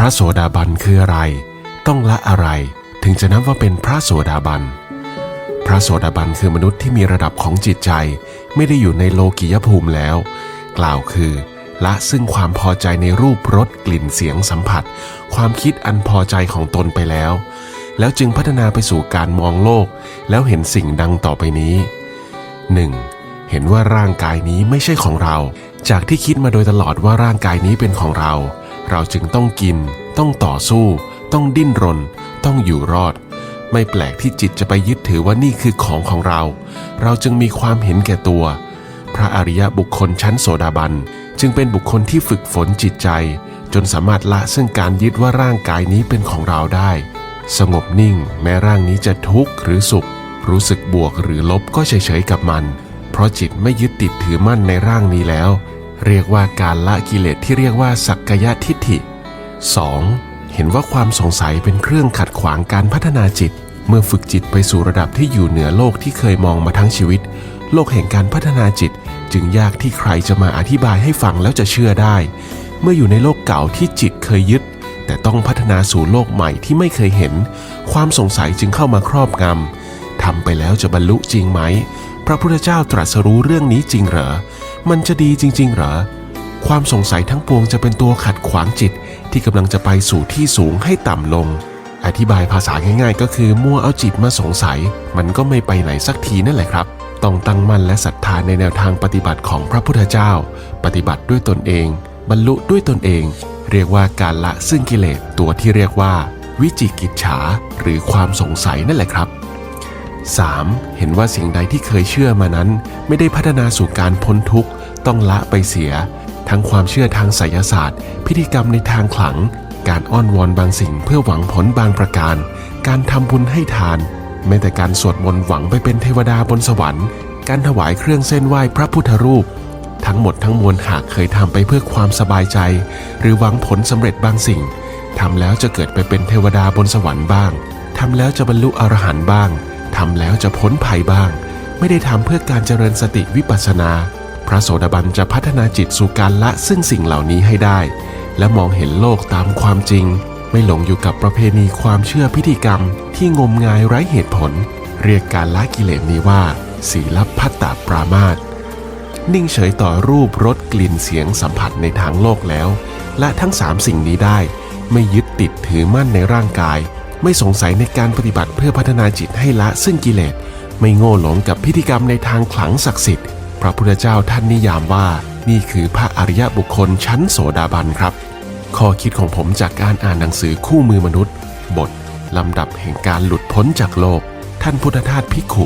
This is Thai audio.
ระโสดาบันคืออะไร ต้องละอะไร ถึงจะนับว่าเป็นพระโสดาบัน พระโสดาบันคือมนุษย์ที่มีระดับของจิตใจ ไม่ได้อยู่ในโลกิยภูมิแล้ว กล่าวคือละซึ่งความพอใจในรูปรสกลิ่นเสียงสัมผัส ความคิดอันพอใจของตนไปแล้ว แล้วจึงพัฒนาไปสู่การมองโลก แล้วเห็นสิ่งดังต่อไปนี้ 1. เห็นว่าร่างกายนี้ไม่ใช่ของเรา จากที่คิดมาโดยตลอดว่าร่างกายนี้เป็นของเรา เราจึงต้องกิน ต้องต่อสู้ ต้องดิ้นรน ต้องอยู่รอด ไม่แปลกที่จิตจะไปยึดถือว่านี่คือของของเรา เราจึงมีความเห็นแก่ตัว พระอริยบุคคลชั้นโสดาบัน จึงเป็นบุคคลที่ฝึกฝนจิตใจ จนสามารถละซึ่งการยึดว่าร่างกายนี้เป็นของเราได้ สงบนิ่ง แม้ร่างนี้จะทุกข์หรือสุข รู้สึกบวกหรือลบก็เฉยๆกับมัน เพราะจิตไม่ยึดติดถือมั่นในร่างนี้แล้ว เรียกว่าการละกิเลสที่เรียกว่าสักกายทิฏฐิ 2. เห็นว่าความสงสัยเป็นเครื่องขัดขวางการพัฒนาจิต เมื่อฝึกจิตไปสู่ระดับที่อยู่เหนือโลกที่เคยมองมาทั้งชีวิต โลกแห่งการพัฒนาจิต จึงยากที่ใครจะมาอธิบายให้ฟังแล้วจะเชื่อได้ เมื่ออยู่ในโลกเก่าที่จิตเคยยึด แต่ต้องพัฒนาสู่โลกใหม่ที่ไม่เคยเห็น ความสงสัยจึงเข้ามาครอบงำทำไปแล้วจะบรรลุจริงไหม พระพุทธเจ้าตรัสรู้เรื่องนี้จริงเหรอ มันจะดีจริงๆเหรอ ความสงสัยทั้งปวงจะเป็นตัวขัดขวางจิตที่กำลังจะไปสู่ที่สูงให้ต่ำลง อธิบายภาษาง่าย ๆ ก็คือมัวเอาจิตมาสงสัย มันก็ไม่ไปไหนสักทีนั่นแหละครับ ต้องตั้งมั่นและศรัทธาในแนวทางปฏิบัติของพระพุทธเจ้า ปฏิบัติด้วยตนเอง บรรลุด้วยตนเอง เรียกว่าการละซึ่งกิเลสตัวที่เรียกว่า วิจิกิจฉา หรือความสงสัยนั่นแหละครับ 3. เห็นว่าสิ่งใดที่เคยเชื่อมานั้น ไม่ได้พัฒนาสู่การพ้นทุกข์ ต้องละไปเสีย ทั้งความเชื่อทางไสยศาสตร์ พิธีกรรมในทางขลัง การอ้อนวอนบางสิ่งเพื่อหวังผลบางประการ การทำบุญให้ทาน แม้แต่การสวดมนต์หวังไปเป็นเทวดาบนสวรรค์ การถวายเครื่องเส้นไหว้พระพุทธรูป ทั้งหมดทั้งมวลหากเคยทำไปเพื่อความสบายใจ หรือหวังผลสำเร็จบางสิ่งทำแล้วจะเกิดไปเป็นเทวดาบนสวรรค์บ้างทำแล้วจะบรรลุอรหันต์บ้างทำแล้วจะพ้นภัยบ้าง ไม่ได้ทำเพื่อการเจริญสติวิปัสสนา พระโสดาบันจะพัฒนาจิตสู่การละซึ่งสิ่งเหล่านี้ให้ได้ และมองเห็นโลกตามความจริง ไม่หลงอยู่กับประเพณีความเชื่อพิธีกรรม ที่งมงายไร้เหตุผล เรียกการละกิเลสนี้ว่า ศีลพัตตปรามาสนิ่งเฉยต่อรูปรสกลิ่นเสียงสัมผัสในทางโลกแล้ว และทั้งสามสิ่งนี้ได้ ไม่ยึดติดถือมั่นในร่างกาย ไม่สงสัยในการปฏิบัติเพื่อพัฒนาจิตให้ละซึ่งกิเลสไม่โง่หลงกับพิธีกรรมในทางขลังศักดิ์สิทธิ์ พระพุทธเจ้าท่านนิยามว่านี่คือพระอริยบุคคลชั้นโสดาบันครับ ข้อคิดของผมจากการอ่านหนังสือคู่มือมนุษย์ บท ลำดับแห่งการหลุดพ้นจากโลก ท่านพุทธทาสพิขุ